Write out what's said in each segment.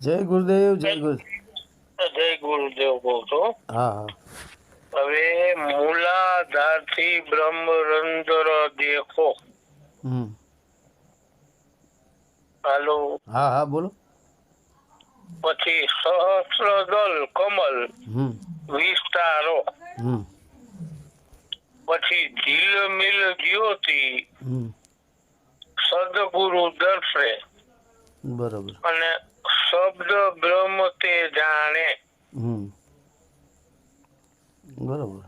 જય ગુરુદેવ જય ગુરુ. જય ગુરુદેવ કહું છું? હા હવે મૂલાધારથી બ્રહ્મરંધર દેખો. હાલો. હા હા બોલો. પછી સહસ્રદલ કમલ વિસ્તારો. પછી ઝીલમિલ જ્યોતિ સદગુરુ દર્શે બરાબર. અને શબ્દ બ્રહ્મ તે જાણે. બરોબર.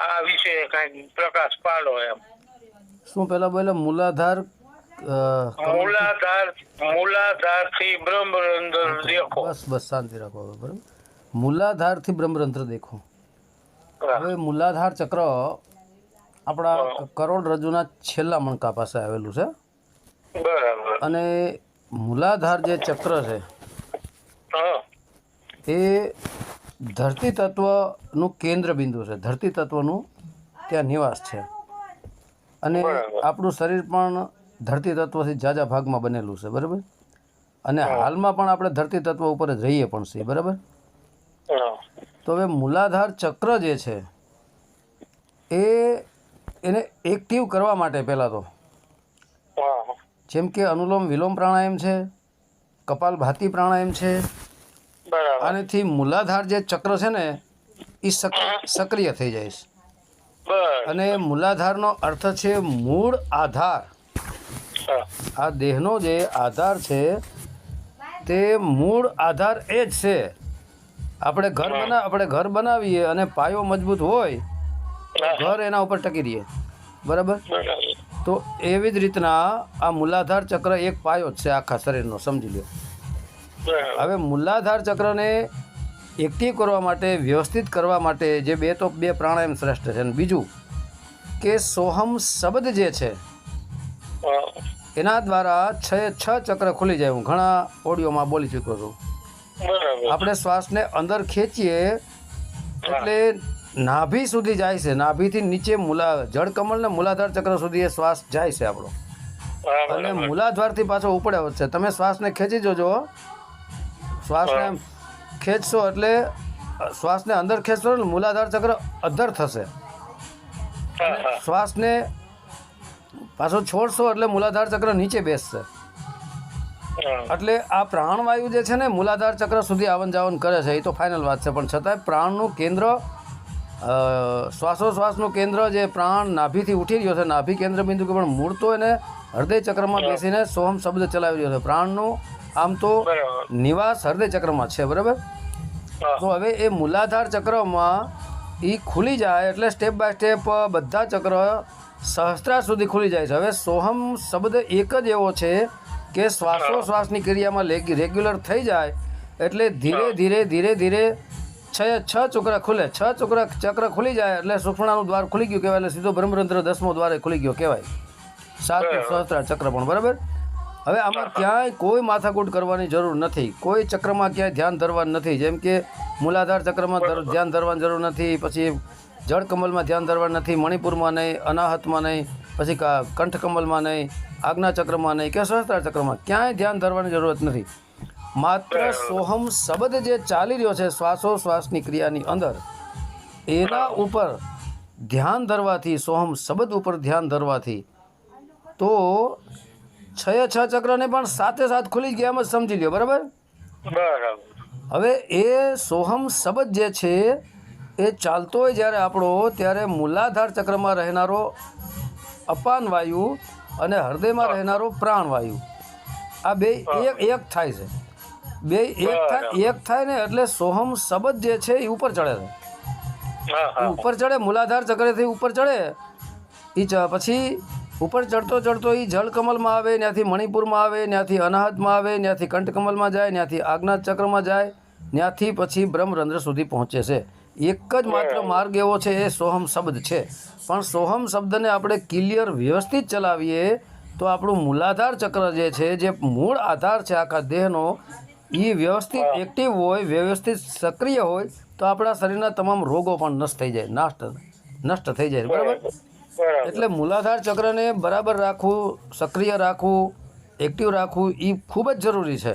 આ વિશે કઈ પ્રકાશ પાડો એમ. શું પેલા બોલે મૂલાધાર મૂલાધાર મૂલાધારથી બ્રહ્મરંધર દેખો. બસ બસ શાંતિ રાખો હવે મૂલાધારથી બ્રહ્મરંધ્ર દેખો. હવે મૂલાધાર ચક્ર આપણા કરોડરજ્જુના છેલ્લા મણકા પાસે આવેલું છે. બરાબર. અને મૂલાધાર જે ચક્ર છે એ ધરતી તત્વનું કેન્દ્ર બિંદુ છે. ધરતી તત્વનું ત્યાં નિવાસ છે. અને આપણું શરીર પણ ધરતી તત્વથી જાજા ભાગમાં બનેલું છે બરાબર? અને હાલમાં પણ આપણે ધરતી તત્વ ઉપર જ રહીએ પણ છીએ બરાબર? તો હવે મૂલાધાર ચક્ર જે છે એ એને એક્ટિવ કરવા માટે પહેલાં તો જેમ કે અનુલોમ વિલોમ પ્રાણાયામ છે કપાલભાતી પ્રાણાયામ છે. આનેથી મૂલાધાર જે ચક્ર છે ને એ સક્રિય થઈ જાય છે. અને મૂલાધારનો અર્થ છે મૂળ આધાર. આ દેહનો જે આધાર છે તે મૂળ આધાર એ જ છે. આપણે ઘર બના આપણે ઘર બનાવીએ અને પાયો મજબૂત હોય ઘર એના ઉપર ટકી રહીએ. બરાબર. તો એવી જ રીતના આ મૂલાધાર ચક્ર એક પાયો જ છે આખા શરીરનો સમજી લો હવે મૂલાધાર ચક્રને એક્ટિવ કરવા માટે વ્યવસ્થિત કરવા માટે જે બે તો બે પ્રાણાયામ શ્રેષ્ઠ છે. અને બીજું કે સોહમ શબ્દ જે છે એના દ્વારા છ છ ચક્ર ખુલી જાય. હું ઘણા ઓડિયોમાં બોલી ચૂક્યો છું. આપણે શ્વાસને અંદર ખેંચીએ એટલે નાભી સુધી જાય છે. નાભીથી નીચે મૂલા જળકમળ ને મૂલાધાર ચક્ર સુધી એ શ્વાસ જાય છે આપણો. અને મૂલાધારથી પાછો ઉપડે છે તમે શ્વાસને ખેંચી જોજો શ્વાસને ખેંચશો એટલે શ્વાસને અંદર ખેંચશો એટલે મૂલાધાર ચક્ર અધર થશે. શ્વાસને પાછો છોડશો એટલે મૂલાધાર ચક્ર નીચે બેસશે. એટલે આ પ્રાણવાયુ જે છે ને મૂલાધાર ચક્ર સુધી આવન જાવન કરે છે. એ તો ફાઇનલ વાત છે. પણ છતાંય પ્રાણનું કેન્દ્ર શ્વાસોશ્વાસનું કેન્દ્ર જે પ્રાણ નાભીથી ઉઠી રહ્યો છે નાભી કેન્દ્ર બિંદુ કે પણ મૂળ તો એને હૃદય ચક્રમાં બેસીને સોહમ શબ્દ ચલાવી રહ્યો છે. પ્રાણનું આમ તો નિવાસ હૃદય ચક્રમાં છે બરાબર? તો હવે એ મૂલાધાર ચક્રમાં એ ખુલી જાય એટલે સ્ટેપ બાય સ્ટેપ બધા ચક્ર સહસ્ત્રા સુધી ખુલી જાય છે. હવે સોહમ શબ્દ એક જ એવો છે કે શ્વાસોશ્વાસની ક્રિયામાં રેગ્યુલર થઈ જાય એટલે ધીરે ધીરે ધીરે ધીરે છ છ ચક્ર ખુલે છ ચક્ર ચક્ર ખુલી જાય એટલે સુખણાનું દ્વાર ખુલી ગયું કહેવાય એટલે સીધો બ્રહ્મરંધ્ર દસમો દ્વારે ખુલી ગયો કહેવાય. સાત સહસ્ત્રા ચક્ર પણ બરાબર? હવે આમાં ક્યાંય કોઈ માથાકૂટ કરવાની જરૂર નથી. કોઈ ચક્રમાં ક્યાંય ધ્યાન ધરવાનું નથી. જેમ કે મૂલાધાર ચક્રમાં ધ્યાન ધરવાની જરૂર નથી પછી જળકમલમાં ધ્યાન ધરવાનું નથી મણિપુરમાં નહીં અનાહતમાં નહીં પછી કા- કંઠકમલમાં નહીં આજ્ઞા ચક્રમાં નહીં કે સહસ્ત્રાર ચક્રમાં ક્યાંય ધ્યાન ધરવાની જરૂરત નથી. માત્ર સોહમ શબ્દ જે ચાલી રહ્યો છે શ્વાસોશ્વાસની ક્રિયાની અંદર એના ઉપર ધ્યાન ધરવાથી સોહમ શબ્દ ઉપર ધ્યાન ધરવાથી તો છ છ ચક્રને પણ સાથે સાથ ખુલી ગયા એમ જ સમજી લ્યો બરાબર? બરાબર. હવે એ સોહમ શબ્દ જે છે એ ચાલતો હોય જ્યારે આપણો ત્યારે મૂલાધાર ચક્રમાં રહેનારો અપાન વાયુ અને હૃદયમાં રહેનારો પ્રાણવાયુ આ બે એક એક થાય છે. બે એક થાય એક થાય ને એટલે સોહમ શબ્દ જે છે એ ઉપર ચડે છે. ઉપર ચડે મૂલાધાર ચક્રથી ઉપર ચડે એ પછી ઉપર ચડતો ચડતો એ જળકમલમાં આવે ત્યાંથી મણિપુરમાં આવે ત્યાંથી અનાહતમાં આવે ત્યાંથી કંઠકમલમાં જાય ત્યાંથી આજ્ઞા ચક્રમાં જાય ત્યાંથી પછી બ્રહ્મરંધ્ર સુધી પહોંચે છે. એક જ માત્ર માર્ગ એવો છે એ સોહમ શબ્દ છે. પણ સોહમ શબ્દને આપણે ક્લિયર વ્યવસ્થિત ચલાવીએ તો આપણું મૂલાધાર ચક્ર જે છે જે મૂળ આધાર છે આખા દેહનો એ વ્યવસ્થિત એક્ટિવ હોય વ્યવસ્થિત સક્રિય હોય તો આપણા શરીરના તમામ રોગો પણ નષ્ટ થઈ જાય નાશ નષ્ટ થઈ જાય બરાબર? એટલે મૂલાધાર ચક્રને બરાબર રાખવું સક્રિય રાખવું એક્ટિવ રાખવું એ ખૂબ જ જરૂરી છે.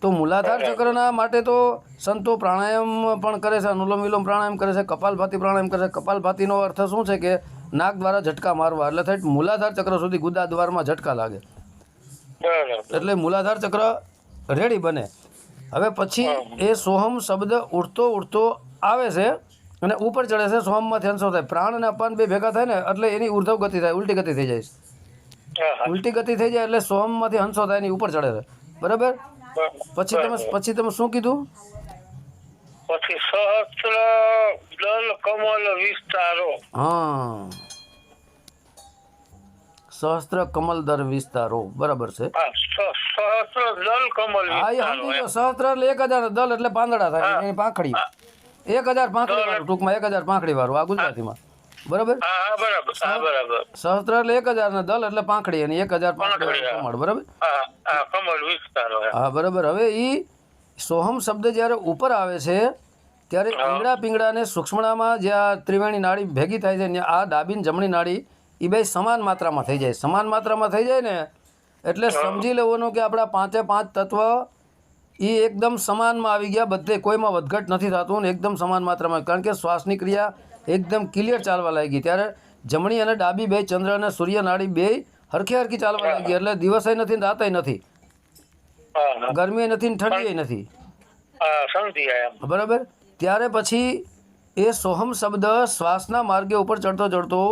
તો મૂલાધાર ચક્રના માટે તો સંતો પ્રાણાયામ પણ કરે છે અનુલોમ વિલોમ પ્રાણાયામ કરે છે કપાલભાતી પ્રાણાયામ કરે છે. કપાલભાતીનો અર્થ શું છે કે નાક દ્વારા ઝટકા મારવા એટલે થાય મૂલાધાર ચક્ર સુધી ગુદા દ્વારમાં ઝટકા લાગે. બરાબર. એટલે મૂલાધાર ચક્ર રેડી બને. હવે પછી એ સોહમ શબ્દ ઉડતો ઉડતો આવે છે અને ઉપર ચડે છે સોહમમાંથી અંશો થાય. પ્રાણ અને અપાન બે ભેગા થાય ને એટલે એની ઉર્ધવ ગતિ થાય ઉલટી ગતિ થઈ જાય છે. ઉલટી ગતિ થઈ જાય એટલે સોહમમાંથી હંસો થાય એની ઉપર ચડે છે. બરાબર. પછી તમે પછી તમે શું કીધું? પછી સહસ્ત્ર દલ કમલ વિસ્તારો. હા. સહસ્ત્ર કમલ દર વિસ્તારો. બરાબર છે? હા સહસ્ત્ર દલ એ સમજી સહસ્ત્ર એટલે એક હજાર દલ એટલે પાંદડા થાય એની પાંખડી. એક હજાર પાંખડી વાળું ટૂંકમાં એક હજાર પાંખડી વાળું આ ગુજરાતીમાં. બરાબર? સહસ્ત્ર એટલે એક હજાર ને દલ એટલે પાંખડી અને એક હજાર પાંખડી. કમળ બરાબર? હા હા વિસ્તારો હા બરાબર. હવે એ સોહમ શબ્દ જ્યારે ઉપર આવે છે ત્યારે ઈંગડા પિંગડાને સૂક્ષ્મણામાં જ્યાં ત્રિવેણી નાળી ભેગી થાય છે આ ડાબી જમણી નાડી એ બે સમાન માત્રામાં થઈ જાય. સમાન માત્રામાં થઈ જાય ને એટલે સમજી લેવાનું કે આપણા પાંચે પાંચ તત્વ એ એકદમ સમાનમાં આવી ગયા. બધે કોઈમાં વધઘટ નથી થતું ને એકદમ સમાન માત્રામાં. કારણ કે શ્વાસની ક્રિયા એકદમ ક્લિયર ચાલવા લાગી. ત્યારે જમણી અને ડાબી બે ચંદ્ર અને સૂર્ય નાડી બે હરખી હરખી ચાલવા લાગી. એટલે દિવસે નથી ને રાતે નથી. ગરમી નથી ને ઠંડી નથી. બરાબર? ત્યારે પછી એ સોહમ શબ્દ શ્વાસના માર્ગે ઉપર ચડતો ચડતો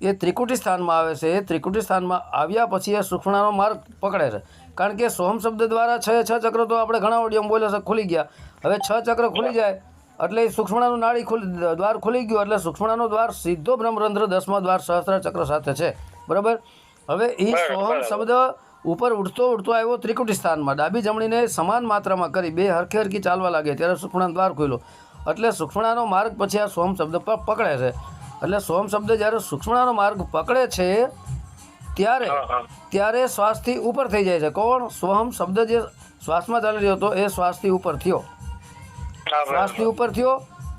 એ ત્રિકુટી સ્થાનમાં આવે છે. એ ત્રિકુટી સ્થાનમાં આવ્યા પછી એ સુખણાનો માર્ગ પકડે છે. કારણ કે સોમ શબ્દ દ્વારા છ છ ચક્ર તો આપણે ઘણા ઓડિયમ બોલે છે ખુલી ગયા. હવે છ ચક્ર ખુલી જાય એટલે એ સૂક્ષ્મણાનું નાળી ખુલી દ્વાર ખુલી ગયું એટલે સુક્ષ્મણાનો દ્વાર સીધો બ્રહ્મરંધ્ર દસમા દ્વાર સહસ્ત્ર ચક્ર સાથે છે. બરાબર? હવે એ સોહમ શબ્દ ઉપર ઉડતો ઉડતો આવ્યો ત્રિકુટી સ્થાનમાં. ડાબી જમણીને સમાન માત્રામાં કરી બે હરખી હરખી ચાલવા લાગે ત્યારે સુક્ષ્મણા દ્વાર ખુલ્યો. એટલે સુક્ષ્મણાનો માર્ગ પછી આ સોમ શબ્દ પર પકડે છે. એટલે સોમ શબ્દ જ્યારે સુક્ષ્મણાનો માર્ગ પકડે છે ત્યારે ત્યારે શ્વાસથી ઉપર થઈ જાય છે. કોણ? સ્વહમ શબ્દ જે શ્વાસમાં ચાલી રહ્યો હતો એ શ્વાસથી ઉપર થયો. શ્વાસથી ઉપર થયો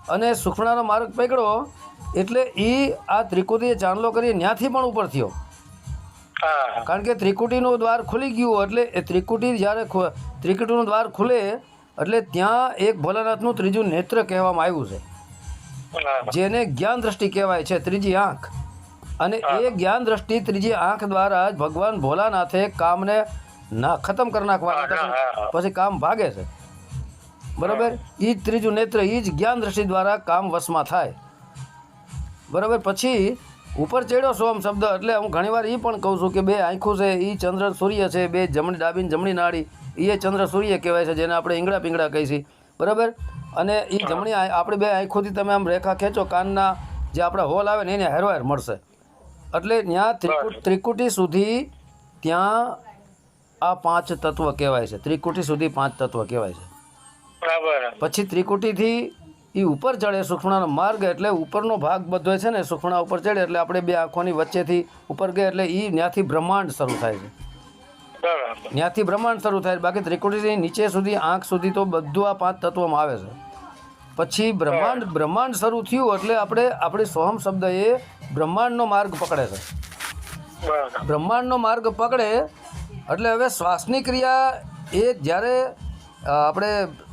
અને સુખણાનો માર્ગ પકડ્યો એટલે એ આ ત્રિકુટીએ ચાંદલો કરી ત્યાંથી પણ ઉપર થયો. કારણ કે ત્રિકુટીનું દ્વાર ખુલી ગયું એટલે એ ત્રિકુટી જ્યારે ત્રિકુટીનું દ્વાર ખુલે એટલે ત્યાં એક ભોલાનાથનું ત્રીજું નેત્ર કહેવામાં આવ્યું છે. જેને જ્ઞાન દ્રષ્ટિ કહેવાય છે ત્રીજી આંખ. અને એ જ્ઞાન દ્રષ્ટિ ત્રીજી આંખ દ્વારા જ ભગવાન ભોલાનાથે કામને ના ખતમ કરી નાખવાના. પછી કામ ભાગે છે. બરાબર? એ જ ત્રીજું નેત્ર એ જ જ્ઞાન દ્રષ્ટિ દ્વારા કામ વશમાં થાય. બરાબર? પછી ઉપર ચડ્યો સોમ શબ્દ એટલે હું ઘણીવાર એ પણ કહું છું કે બે આંખું છે એ ચંદ્ર સૂર્ય છે બે જમણી ડાબી જમણી નાડી એ ચંદ્ર સૂર્ય કહેવાય છે જેને આપણે ઈંગડા પીંગડા કહીએ છીએ. બરાબર? અને એ જમણી આપણે બે આંખોથી તમે આમ રેખા ખેંચો કાનના જે આપણા હોલ આવે ને એને હેરવાયર મળશે. એટલે ત્યાં ત્રિકુટ ત્રિકુટી સુધી ત્યાં આ પાંચ તત્વ કહેવાય છે. ત્રિકુટી સુધી પાંચ તત્વ કહેવાય છે. બરાબર. પછી ત્રિકુટીથી એ ઉપર ચડે સુખણાનો માર્ગ એટલે ઉપરનો ભાગ બધો છે ને સુખણા ઉપર ચડે એટલે આપણે બે આંખોની વચ્ચેથી ઉપર ગયા એટલે એ ત્યાંથી બ્રહ્માંડ શરૂ થાય છે. ત્યાંથી બ્રહ્માંડ શરૂ થાય બાકી ત્રિકુટીથી નીચે સુધી આંખ સુધી તો બધું આ પાંચ તત્વોમાં આવે છે. પછી બ્રહ્માંડ બ્રહ્માંડ શરૂ થયું એટલે આપણે આપણી સોહમ શબ્દ એ બ્રહ્માંડનો માર્ગ પકડે છે. બ્રહ્માંડનો માર્ગ પકડે એટલે હવે શ્વાસની ક્રિયા એ જ્યારે આપણે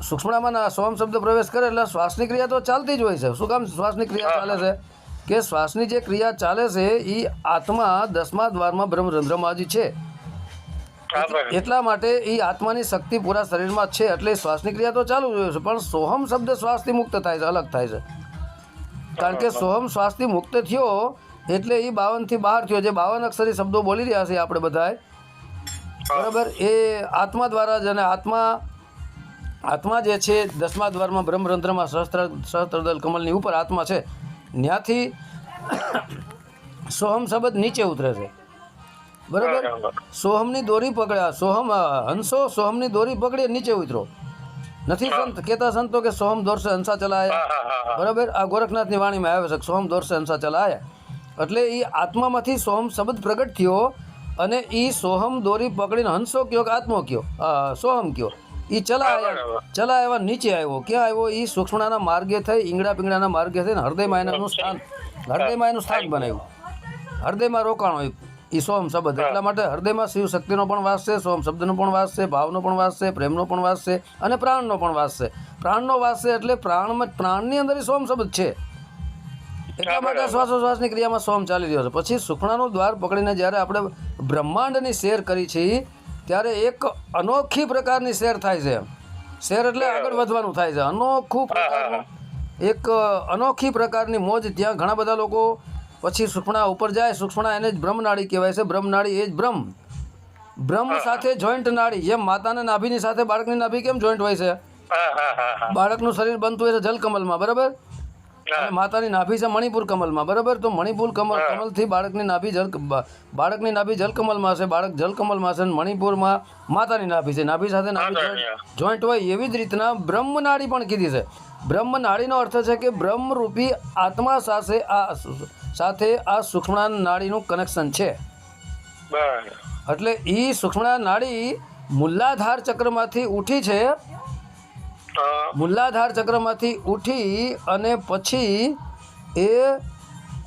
સૂક્ષ્મણામાં સોહમ શબ્દ પ્રવેશ કરે એટલે શ્વાસની ક્રિયા તો ચાલતી જ હોય છે. શું કામ શ્વાસની ક્રિયા ચાલે છે? કે શ્વાસની જે ક્રિયા ચાલે છે એ આત્મા દસમા દ્વારમાં બ્રહ્મરંધ્રમાં જ છે. એટલા માટે એ આત્માની શક્તિ પૂરા શરીરમાં છે એટલે શ્વાસની ક્રિયા તો ચાલુ જ છે પણ સોહમ શબ્દ શ્વાસથી મુક્ત થાય છે અલગ થાય છે. કારણ કે સોહમ શ્વાસથી મુક્ત થયો એટલે એ બાવનથી બહાર થયો જે બાવન અક્ષરી શબ્દો બોલી રહ્યા છીએ આપણે બધાએ. બરાબર? એ આત્મા દ્વારા જ અને આત્મા આત્મા જે છે દસમા દ્વારમાં બ્રહ્મરંધ્રમાં સહસ્ત્ર સહસ્ત્રદલ કમલની ઉપર આત્મા છે. ત્યાંથી સોહમ શબ્દ નીચે ઉતરે છે. બરાબર? સોહમની દોરી પકડ્યા. સોહમ હંસો સોહમની દોરી પકડી નીચે ઉતરો. નથી સંત કેતા સંતો કે સોહમ દોરશે હંસા ચલાયા. બરાબર? આ ગોરખનાથની વાણીમાં આવે છે સોહમ દોરશે હંસા ચલાયા. એટલે એ આત્મામાંથી સોહમ શબ્દ પ્રગટ થયો અને એ સોહમ દોરી પકડીને હંસો કયો કે આત્મો કયો? સોહમ કયો. એ ચલાયા ચલા ચલાયા નીચે આવ્યો. ક્યાં આવ્યો? એ સૂક્ષ્મણાના માર્ગે થઈ ઈંગડા પીંગડાના માર્ગે થઈને હૃદયમાં એનું સ્થાન હૃદયમાં એનું સ્થાન બનાવ્યું. હૃદયમાં રોકાણ એ એ સોમ શબ્દ. એટલા માટે હૃદયમાં શિવ શક્તિનો પણ વાસ છે સોમ શબ્દનો પણ વાસ છે ભાવનો પણ વાસ છે પ્રેમનો પણ વાસ છે અને પ્રાણનો પણ વાસ છે. પ્રાણનો વાસ છે એટલે પ્રાણમાં પ્રાણની અંદર સોમ શબ્દ છે. એટલા માટે શ્વાસોશ્વાસની ક્રિયામાં સોમ ચાલી રહ્યો છે. પછી સુખણાનું દ્વાર પકડીને જ્યારે આપણે બ્રહ્માંડની શેર કરી છે ત્યારે એક અનોખી પ્રકારની શેર થાય છે. શેર એટલે આગળ વધવાનું થાય છે. અનોખું પ્રકારનું એક અનોખી પ્રકારની મોજ. ત્યાં ઘણા બધા લોકો પછી સુખણા ઉપર જાય સુખણા એને જ બ્રહ્મનાળી કહેવાય છે. બ્રહ્મનાળી એ જ બ્રહ્મ. બ્રહ્મ સાથે જોઈન્ટ નાળી જેમ માતાના નાભીની સાથે બાળકની નાભી કેમ જોઈન્ટ હોય છે? બાળકનું શરીર બનતું હોય છે જલકમલમાં બરાબર? અને માતાની નાભી છે મણિપુર કમલમાં બરાબર? તો મણિપુર કમલ કમલથી બાળકની નાભી જલ બાળકની નાભી જલકમલમાં છે બાળક જલકમલમાં છે મણિપુરમાં માતાની નાભી છે. નાભી સાથે નાભી. જોઈન્ટ હોય એવી જ રીતના બ્રહ્મનાડી પણ કીધી છે. બ્રહ્મનાડીનો અર્થ છે કે બ્રહ્મરૂપી આત્મા સાથે આ સાથે આ સૂક્ષ્મણા નાડીનું કનેક્શન છે. એટલે એ સૂક્ષ્મણા નાડી મુલ્લાધાર ચક્રમાંથી ઉઠી છે. મુલ્લાધાર ચક્રમાંથી ઉઠી અને પછી એ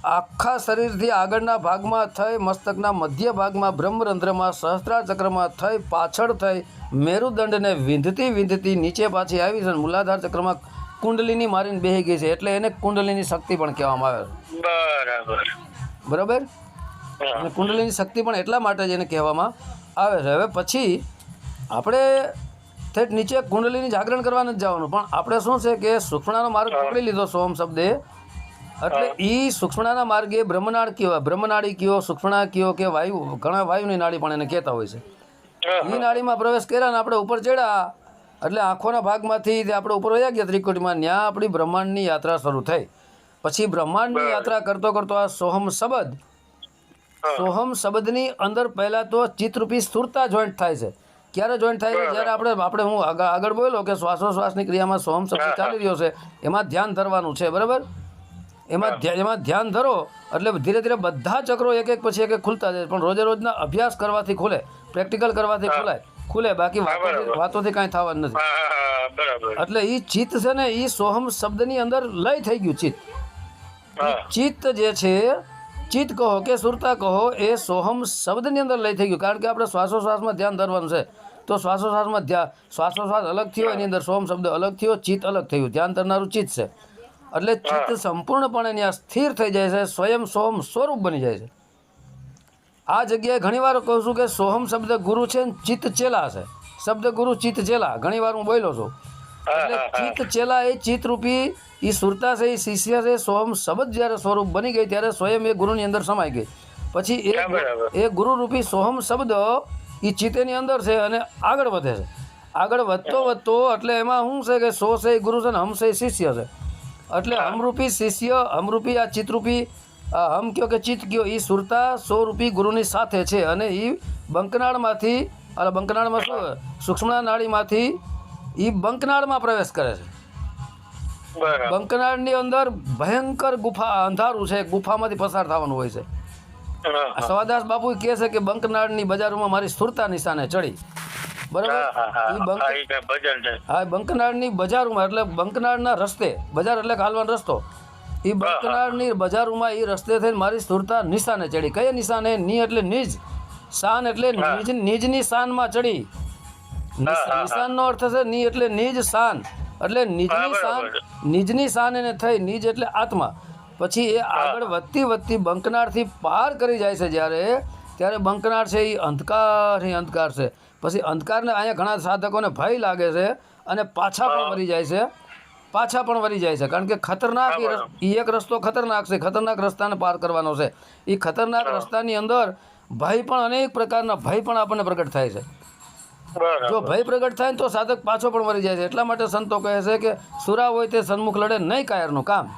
આખા શરીરથી આગળના ભાગમાં થઈ મસ્તકના મધ્ય ભાગમાં બ્રહ્મરંધ્રમાં સહસ્ત્રા ચક્રમાં થઈ પાછળ થઈ મેરુદંડને વિંધતી વિંધતી નીચે પાછી આવી છે મૂલાધાર ચક્રમાં કુંડલીની મારીને બેહી ગઈ છે એટલે એને કુંડલીની શક્તિ પણ કહેવામાં આવે બરાબર. બરાબર? અને કુંડલીની શક્તિ પણ એટલા માટે જ એને કહેવામાં આવે છે. હવે પછી આપણે ઠેઠ નીચે કુંડલીની જાગરણ કરવા નથી જવાનું પણ આપણે શું છે કે સુક્ષ્મણાનો માર્ગ પકડી લીધો સોમ શબ્દે. એટલે એ સુક્ષ્મણાના માર્ગે બ્રહ્મનાળ કયો બ્રહ્મનાળી કયો સુક્ષ્મણા કયો કે વાયુ ઘણા વાયુની નાળી પણ એને કહેતા હોય છે. એ નાળીમાં પ્રવેશ કર્યા ને આપણે ઉપર ચડ્યા એટલે આંખોના ભાગમાંથી આપણે ઉપર વયા ગયા ત્રિકુટીમાં ત્યાં આપણી બ્રહ્માંડની યાત્રા શરૂ થઈ. પછી બ્રહ્માંડની યાત્રા કરતો કરતો આ સોહમ શબ્દ સોહમ શબ્દની અંદર પહેલાં તો ચિત્તરૂપી સ્થૂરતા જોઈન્ટ થાય છે. ક્યારે જોઈન્ટ થાય છે? જ્યારે આપણે આપણે હું આગળ આગળ બોલ્યો કે શ્વાસોશ્વાસની ક્રિયામાં સોહમ શબ્દ ચાલી રહ્યો છે એમાં ધ્યાન ધરવાનું છે બરાબર? એમાં એમાં ધ્યાન ધરો એટલે ધીરે ધીરે બધા ચક્રો એક એક પછી એક એક ખુલતા જાય પણ રોજે રોજના અભ્યાસ કરવાથી ખુલે પ્રેક્ટિકલ કરવાથી ખુલાય. ખુલે બાકી વાતોથી વાતોથી કાંઈ થવાનું નથી. એટલે એ ચિત્ત છે ને એ સોહમ શબ્દની અંદર લય થઈ ગયું ચિત્ત. ચિત્ત જે છે ચિત્ત કહો કે સુરતા કહો એ સોહમ શબ્દની અંદર લઈ થઈ ગયું. કારણ કે આપણે શ્વાસોશ્વાસમાં ધ્યાન ધરવાનું છે. તો શ્વાસોશ્વાસમાં ધ્યાન શ્વાસોશ્વાસ અલગ થયો એની અંદર સોહમ શબ્દ અલગ થયો ચિત્ત અલગ થયું. ધ્યાન ધરનારું ચિત્ત છે. એટલે ચિત્ત સંપૂર્ણપણે ત્યાં સ્થિર થઈ જાય છે સ્વયં સોહમ સ્વરૂપ બની જાય છે. આ જગ્યાએ ઘણીવાર કહું છું કે સોહમ શબ્દ ગુરુ છે ને ચિત્ત ચેલા છે. શબ્દ ગુરુ ચિત્ત ચેલા. ઘણીવાર હું બોલ્યો છું. એટલે ચિત્ત ચેલા એ ચિત્તરૂપી એ સુરતા છે એ શિષ્ય છે સોહમ શબ્દ જ્યારે સ્વરૂપ બની ગઈ ત્યારે સ્વયં એ ગુરુની અંદર સમાઈ ગઈ. પછી એ એ ગુરુરૂપી સોહમ શબ્દ એ ચિત્તની અંદર છે અને આગળ વધે છે. આગળ વધતો વધતો એટલે એમાં શું છે કે સો છે ગુરુ છે ને હમ છે શિષ્ય છે. એટલે હમરૂપી શિષ્ય હમરૂપી આ ચિત્તરૂપી હમ કયો કે ચિત્ત કયો એ સુરતા સો રૂપી ગુરુની સાથે છે અને એ બંકનાળમાંથી અરે બંકનાળમાં શું સૂક્ષ્મણા નાળીમાંથી એ બંકનાળમાં પ્રવેશ કરે છે. બંકનાળની અંદર ભયંકર ગુફા અંધારું છે ગુફામાંથી પસાર થવાનું હોય છે. સવાદાસ બાપુ કહે છે કે બંકનાળની બજારોમાં મારી સુરતા નિશાને ચડી. બરાબર? હા બંકનાળની બજારોમાં એટલે બંકનાળના રસ્તે બજાર એટલે હાલવાનો રસ્તો. એ બંકનાળની બજારોમાં એ રસ્તે થઈને મારી સુરતા નિશાને ચડી. કયા નિશાને? ની એટલે નિજ. શાન એટલે નિજ નિજની શાનમાં ચડી. નિશ- નિશાનનો અર્થ છે ની એટલે નિજ શાન એટલે નિજની શાન નિજની શાન એને થઈ નિજ એટલે આત્મા. પછી એ આગળ વધતી વધતી બંકનાળથી પાર કરી જાય છે જ્યારે ત્યારે બંકનાળ છે એ અંધકાર એ અંધકાર છે. પછી અંધકારને અહીંયા ઘણા સાધકોને ભય લાગે છે અને પાછા પણ મરી જાય છે. પાછા પણ વળી જાય છે. કારણ કે ખતરનાક એ એક રસ્તો ખતરનાક છે. ખતરનાક રસ્તાને પાર કરવાનો છે. એ ખતરનાક રસ્તાની અંદર ભય પણ અનેક પ્રકારના ભય પણ આપણને પ્રગટ થાય છે. જો ભય પ્રગટ થાય ને તો સાધક પાછો પણ મરી જાય છે. એટલા માટે સંતો કહે છે કે સુરા હોય તે સન્મુખ લડે નહીં કાયરનું કામ.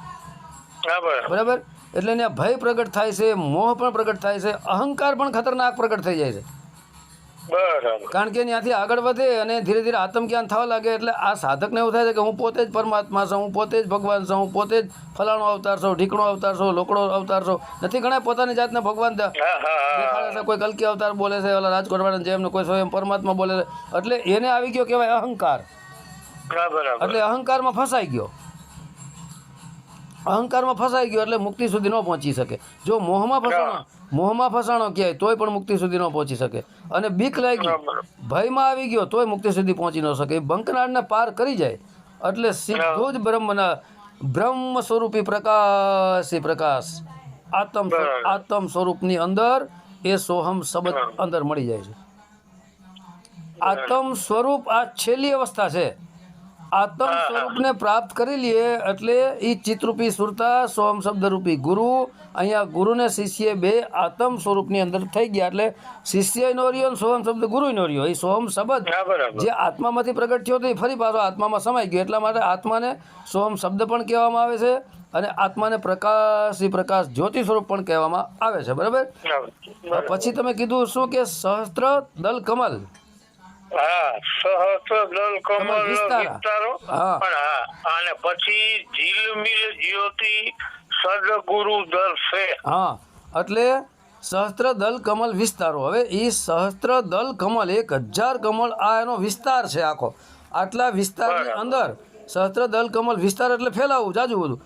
બરાબર. એટલે ભય પ્રગટ થાય છે મોહ પણ પ્રગટ થાય છે અહંકાર પણ ખતરનાક પ્રગટ થઈ જાય છે. કારણ કે ત્યાંથી આગળ વધે અને ધીરે ધીરે આત્મજ્ઞાન થવા લાગે એટલે આ સાધકને એવું થાય છે કે હું પોતે જ પરમાત્મા છું હું પોતે જ ભગવાન છું હું પોતે જ ફલાણો અવતાર છું ઢીકણો અવતાર છું લોકડો અવતાર છું. નથી ઘણા પોતાની જાતને ભગવાન દેખાડે છે કોઈ કલકી અવતાર બોલે છે ઓલા રાજકોટવાળા જેમ કોઈ સ્વયં પરમાત્મા બોલે છે. એટલે એને આવી ગયો કહેવાય અહંકાર. એટલે અહંકારમાં ફસાઈ ગયો. અહંકારમાં ફસાઈ ગયો એટલે મુક્તિ સુધી ન પહોંચી શકે. જો મોહમાં ફસાણો મોહમાં ફસાણો ક્યાંય તોય પણ મુક્તિ સુધી ન પહોંચી શકે. અને બીક લાગી. ભયમાં આવી ગયો તોય મુક્તિ સુધી પહોંચી ન શકે. એ બંકનાળને પાર કરી જાય. એટલે સીધું જ બ્રહ્મના બ્રહ્મ સ્વરૂપી પ્રકાશી પ્રકાશ. આત્મ. આત્મ સ્વરૂપની અંદર એ સોહમ શબ્દ અંદર મળી જાય છે. આત્મ સ્વરૂપ આ છેલ્લી અવસ્થા છે. આત્મ સ્વરૂપને પ્રાપ્ત કરી લઈએ એટલે એ ચિત્તરૂપી સુરતા સોમ શબ્દરૂપી ગુરુ અહીંયા ગુરુને શિષ્ય બે આત્મ સ્વરૂપની અંદર થઈ ગયા એટલે શિષ્ય નો રહ્યો સોહમ શબ્દ ગુરુ નો રહ્યો. એ સોમ શબ્દ જે આત્મામાંથી પ્રગટ થયો તો એ ફરી પાછો આત્મામાં સમાઈ ગયો. એટલા માટે આત્માને સોમ શબ્દ પણ કહેવામાં આવે છે અને આત્માને પ્રકાશી પ્રકાશ જ્યોતિ સ્વરૂપ પણ કહેવામાં આવે છે. બરાબર. પછી તમે કીધું શું કે સહસ્ત્ર દલ કમલ? હા સહસ્ર કમલ વિસ્તારો? પણ હા અને પછી ઝીલમિલ જ્યોતિ સદગુરુ દર્શે હા એટલે સહસ્ત્ર દલ કમલ વિસ્તારો. હવે એ સહસ્ત્ર દલ કમલ એક હજાર કમલ આ એનો વિસ્તાર છે આખો. આટલા વિસ્તારની અંદર સહસ્ત્ર દલ કમલ વિસ્તાર એટલે ફેલાવું જાજુ બધું.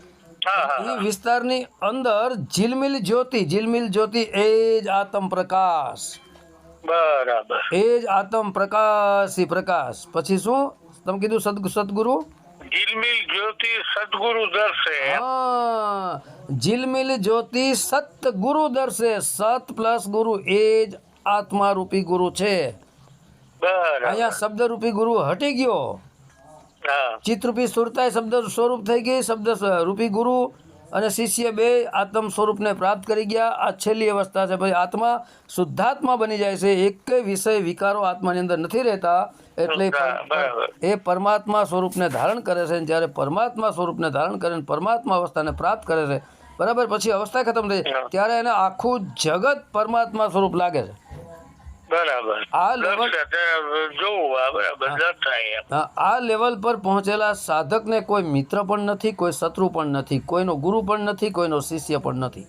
એ વિસ્તારની અંદર ઝીલમિલ જ્યોતિ ઝીલમિલ જ્યોતિ એ જ આત્મ પ્રકાશ બરાબર. એ જ આત્મ પ્રકાશી પ્રકાશ. પછી શું? તમે કીધું સદ સદગુરુ? ઝીલમિલ જ્યોતિ સદગુરુ દર્શે. હા. ઝીલમિલ જ્યોતિ સત ગુરુ દર્શે. સત પ્લસ ગુરુ એ જ આત્મા રૂપી ગુરુ છે. બરાબર. અહીંયા શબ્દ રૂપી ગુરુ હટી ગયો. હા. ચિત્તરૂપી સુરતાય શબ્દ સ્વરૂપ થઈ ગઈ. શબ્દ સ- રૂપી ગુરુ અને શિષ્ય બે આત્મ સ્વરૂપને પ્રાપ્ત કરી ગયા. આ છેલ્લી અવસ્થા છે. પછી આત્મા શુદ્ધાત્મા બની જાય છે. એક વિષય વિકારો આત્માની અંદર નથી રહેતા. એટલે એ પરમાત્મા સ્વરૂપને ધારણ કરે છે. જ્યારે પરમાત્મા સ્વરૂપને ધારણ કરે પરમાત્મા અવસ્થાને પ્રાપ્ત કરે છે બરાબર? પછી અવસ્થા ખતમ થઈ ત્યારે એને આખું જગત પરમાત્મા સ્વરૂપ લાગે છે. આ લેવલ પર પહોંચેલા સાધકને કોઈ મિત્ર પણ નથી કોઈ શત્રુ પણ નથી કોઈનો ગુરુ પણ નથી કોઈનો શિષ્ય પણ નથી.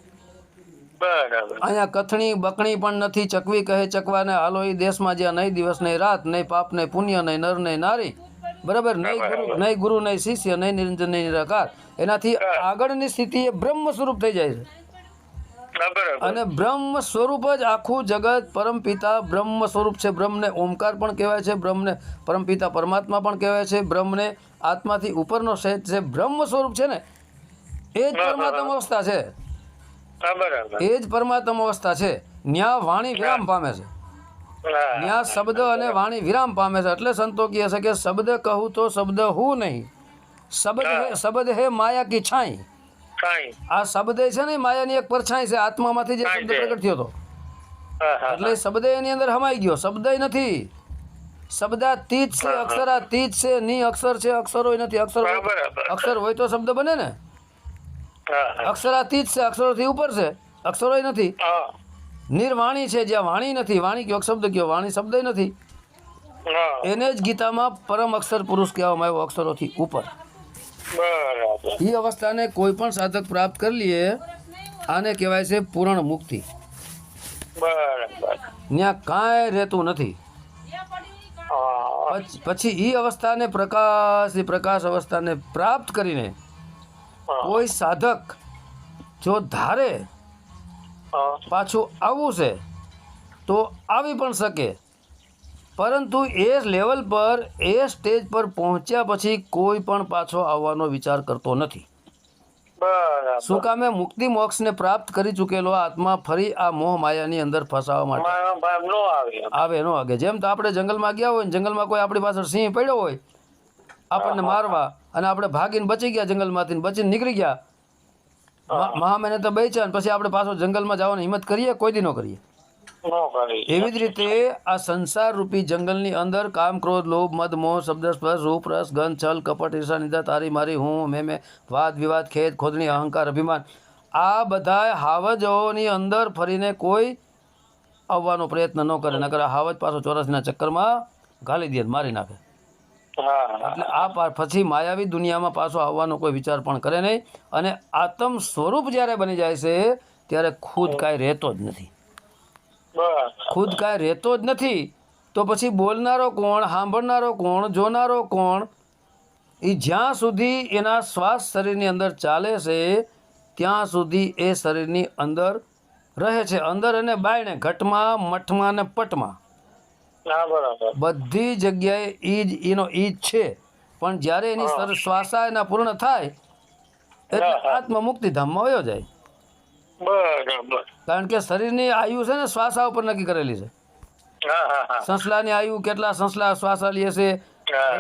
અહીંયા કથણી બકણી પણ નથી ચકવી કહે ચકવાને હાલો એ દેશમાં જ્યાં નહીં દિવસ નહીં રાત નહીં પાપ નહીં પુણ્ય નહીં નર નહીં નારી. બરાબર? નહીં ગુરુ નહીં ગુરુ નહીં શિષ્ય નહીં નિરંજન નહીં નિરાકાર. એનાથી આગળની સ્થિતિ એ બ્રહ્મ સ્વરૂપ થઈ જાય છે. અને બ્રહ્મ સ્વરૂપ જ આખું જગત પરમપિતા બ્રહ્મ સ્વરૂપ છે. બ્રહ્મને ઓમકાર પણ કહેવાય છે. બ્રહ્મને પરમપિતા પરમાત્મા પણ કહેવાય છે. બ્રહ્મને આત્માથી ઉપરનો સહેજ છે. બ્રહ્મ સ્વરૂપ છે ને એ જ પરમાત્મ અવસ્થા છે. એ જ પરમાત્મ અવસ્થા છે. ન્યા વાણી વિરામ પામે છે. ન્યા શબ્દ અને વાણી વિરામ પામે છે. એટલે સંતો કહે છે કે શબ્દ કહું તો શબ્દ હું નહીં. શબ્દ શબ્દ હે માયા કી છાઈ કાંઈ આ શબ્દ છે ને માયાની એક પરછાઈ છે આત્મામાંથી જે શબ્દ પ્રગટ થયો હતો. એટલે શબ્દ એની અંદર હમાઈ ગયો. શબ્દ નથી. શબ્દાતીત છે અક્ષરાતીત છે ની અક્ષર છે અક્ષરો નથી. અક્ષર અક્ષર હોય તો શબ્દ બને ને. અક્ષરાતીત છે અક્ષરોથી ઉપર છે અક્ષરો નથી. નિર્વાણી છે જ્યાં વાણી નથી. વાણી કયો શબ્દ કયો? વાણી શબ્દ નથી. એને જ ગીતામાં પરમ અક્ષર પુરુષ કહેવામાં આવ્યો અક્ષરોથી ઉપર. એ અવસ્થાને કોઈ પણ સાધક પ્રાપ્ત કરી લઈએ આને કહેવાય છે પૂર્ણ મુક્તિ. ત્યાં કાંઈ રહેતું નથી. પછી એ અવસ્થાને પ્રકાશ એ પ્રકાશ અવસ્થાને પ્રાપ્ત કરીને કોઈ સાધક જો ધારે પાછું આવવું છે તો આવી પણ શકે. પરંતુ એ લેવલ પર એ સ્ટેજ પર પહોંચ્યા પછી કોઈ પણ પાછો આવવાનો વિચાર કરતો નથી. શું કામે મુક્તિ મોક્ષને પ્રાપ્ત કરી ચૂકેલો આત્મા ફરી આ મોહ માયાની અંદર ફસાવા માટે? આવે નો આગે જેમ તો આપણે જંગલમાં ગયા હોય ને જંગલમાં કોઈ આપણી પાછળ સિંહ પડ્યો હોય આપણને મારવા અને આપણે ભાગીને બચી ગયા જંગલમાંથી બચીને નીકળી ગયા. મહા- મહા તો બચ્યા પછી આપણે પાછો જંગલમાં જવાની હિંમત કરીએ કોઈ દી ન કરીએ. એવી જ રીતે આ સંસાર રૂપી જંગલની અંદર કામ ક્રોધ લોભ મદ મોહ શબ્દ સ્પર્શ રૂપ રસ ગંધ છલ કપટ ઈર્ષા નિંદા તારી મારી હું મેં મેં વાદ વિવાદ ખેદ ખોદણી અહંકાર અભિમાન આ બધા હાવજોની અંદર ફરીને કોઈ આવવાનો પ્રયત્ન ન કરે. નકર હાવજ પાછો ચોરસના ચક્કરમાં ગાલી દે મારી નાખે. એટલે આ પછી માયાવી દુનિયામાં પાછો આવવાનો કોઈ વિચાર પણ કરે નહીં. અને આત્મ સ્વરૂપ જ્યારે બની જાય છે ત્યારે ખુદ કાંઈ રહેતો જ નથી. ખુદ કાંઈ રહેતો જ નથી. તો પછી બોલનારો કોણ સાંભળનારો કોણ જોનારો કોણ? એ જ્યાં સુધી એના શ્વાસ શરીરની અંદર ચાલે છે ત્યાં સુધી એ શરીરની અંદર રહે છે. અંદર અને બાયણે ઘટમાં મઠમાં અને પટમાં. બધી જગ્યાએ ઈ જ એનો ઈ જ છે. પણ જ્યારે એની શ્વાસા એના પૂર્ણ થાય એટલે. આત્મા મુક્તિધામમાં વયો જાય. બરાબર. કારણ કે શરીરની આયુ છે ને શ્વાસા ઉપર નક્કી કરેલી છે. સંસલાની આયુ કેટલા સંસલા શ્વાસા લે છે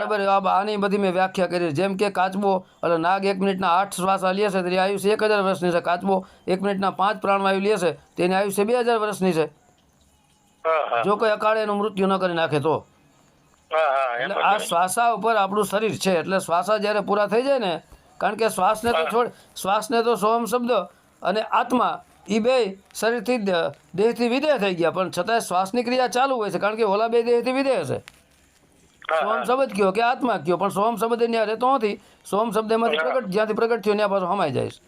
બરાબર આની બધી મેં વ્યાખ્યા કરી. જેમ કે કાચબો એટલે નાગ એક મિનિટના આઠ શ્વાસા લે છે તેની આયુષ્ય એક હજાર વર્ષની છે. કાચબો એક મિનિટના પાંચ પ્રાણવાયુ લે છે તેની આયુષ્ય બે હજાર વર્ષની છે. જો કોઈ અકાળે એનું મૃત્યુ ન કરી નાખે તો. એટલે આ શ્વાસા ઉપર આપણું શરીર છે એટલે શ્વાસા જ્યારે પૂરા થઈ જાય ને કારણ કે શ્વાસને તો છોડ શ્વાસને તો સોમ શબ્દ અને આત્મા એ બે શરીરથી દેહથી વિદેહ થઈ ગયા પણ છતાંય શ્વાસની ક્રિયા ચાલુ હોય છે કારણ કે ઓલા બે દેહથી વિદેહ છે. સોમ શબ્દ કયો કે આત્મા કયો પણ સોમ શબ્દ ત્યાં રહેતો નથી સોમ શબ્દ એમાંથી પ્રગટ જ્યાંથી પ્રગટ થયો ત્યાં પાછો હમાઈ જાય છે.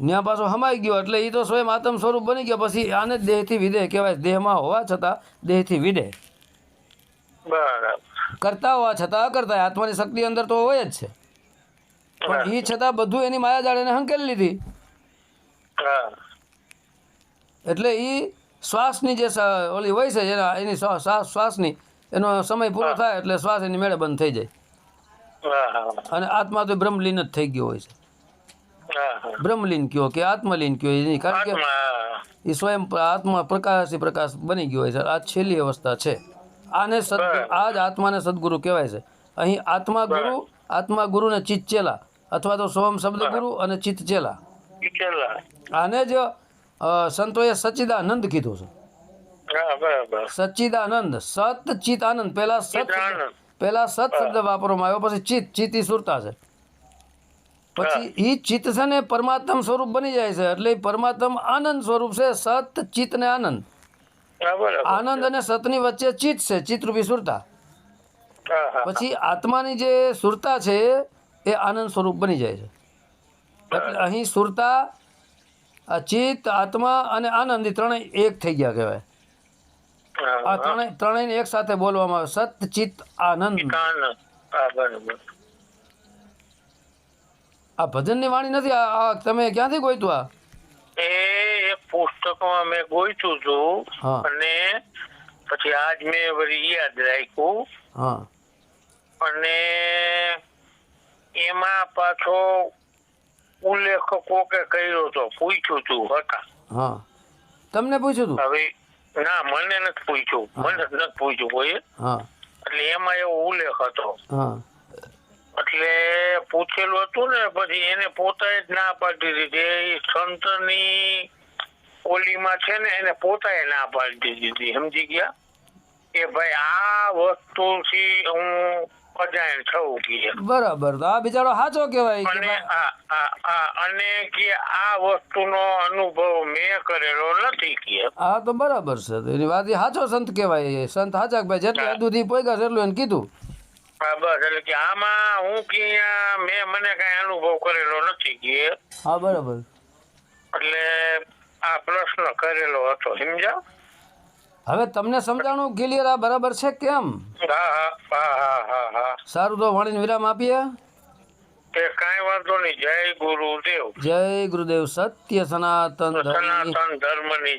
ત્યાં પાછો હમાઈ ગયો એટલે એ તો સ્વયં આત્મ સ્વરૂપ બની ગયો પછી આને દેહથી વિદેહ કહેવાય દેહમાં હોવા છતાં દેહથી વિદેહ. કરતા હોવા છતાં અકર્તા આત્માની શક્તિ અંદર તો હોય જ છે. પણ એ છતાં બધું એની માયા જાળે એને હંકેલી લીધી. એટલે એ શ્વાસની જે ઓલી હોય છે એના એની શ્વાસ શ્વાસની એનો સમય પૂરો થાય એટલે શ્વાસ એની મેળે બંધ થઈ જાય. અને આત્મા તો બ્રહ્મલીન જ થઈ ગયો હોય છે. બ્રહ્મલીન કયો કે આત્મલીન કયો એની કારણ કે એ સ્વયં આત્મા પ્રકાશી પ્રકાશ બની ગયો હોય છે. આ છેલ્લી અવસ્થા છે. આને સદગુરુ આ જ આત્માને સદગુરુ કહેવાય છે. અહીં આત્મા ગુરુ આત્મા ગુરુ ને ચિત્ત ચેલા અથવા તો સ્વયં શબ્દ ગુરુ અને ચિત્ત ચેલા. આને જ સંતોએ સચ્ચિદાનંદ કીધું છે. સચ્ચિદાનંદ સત ચિત આનંદ. પેલા સત પેલા સત શબ્દ વાપરવામાં આવ્યો પછી ચિત ચિત સુરતા છે. પછી એ ચિત્ત છે ને પરમાત્મ સ્વરૂપ બની જાય છે એટલે પરમાત્મ આનંદ સ્વરૂપ છે સત ચિત્ત ને આનંદ. આનંદ અને સતની વચ્ચે ચિત્ત છે ચિત્તરૂપી સુરતા. પછી આત્માની જે સુરતા છે એ આનંદ સ્વરૂપ બની જાય છે. એટલે અહીં સુરતા ચિત્ત આત્મા અને આનંદ ત્રણેય એક થઈ ગયા કહેવાય. આ ત્રણેય ત્રણેયને એક સાથે બોલવામાં આવે. સત ચિત્ત આનંદ. આ ભજનની વાણી નથી? આ આ તમે ક્યાંથી ગોઈતું આ? એ એક પુસ્તકમાં મેં ગોઈતું હતું અને પછી આજ મેં વળી યાદ રાખ્યું. હા. અને એમાં પાછો ઉલ્લેખ કોકે કર્યો તો પૂછ્યું તું હતા હા. તમને પૂછ્યું તું? હવે ના મને નથી પૂછ્યું. મને નથી પૂછ્યું કોઈ. હા. એટલે એમાં એવો ઉલ્લેખ હતો. હા. એટલે પૂછેલું હતું ને પછી એને પોતાએ જ ના પાડી દીધી. એ સંતની ઓલીમાં છે ને એને પોતાએ ના પાડી દીધી. સમજી ગયા? કે ભાઈ આ વસ્તુથી હું બરાબર તો આ બિચારો સાચો કહેવાય અને કે આ વસ્તુનો અનુભવ મેં કરેલો નથી કે હા તો બરાબર છે. એની વાત સાચો સંત કહેવાય સંત સાચા કે ભાઈ જેટલી. હદુથી પોગ્યા છે એટલું એને કીધું. હા બસ એટલે કે આમાં હું કે મેં મને કઈ અનુભવ કરેલો નથી કે હા બરાબર. એટલે આ પ્રશ્ન કરેલો હતો સમજ્યા હવે તમને સમજાણું ક્લિયર આ બરાબર છે કેમ? હા હા હા હા હા હા. સારું તો વાણીને વિરામ આપીએ. કાંઈ વાંધો નહીં. જય ગુરુદેવ. જય ગુરુદેવ. સત્ય સનાતન સનાતન ધર્મની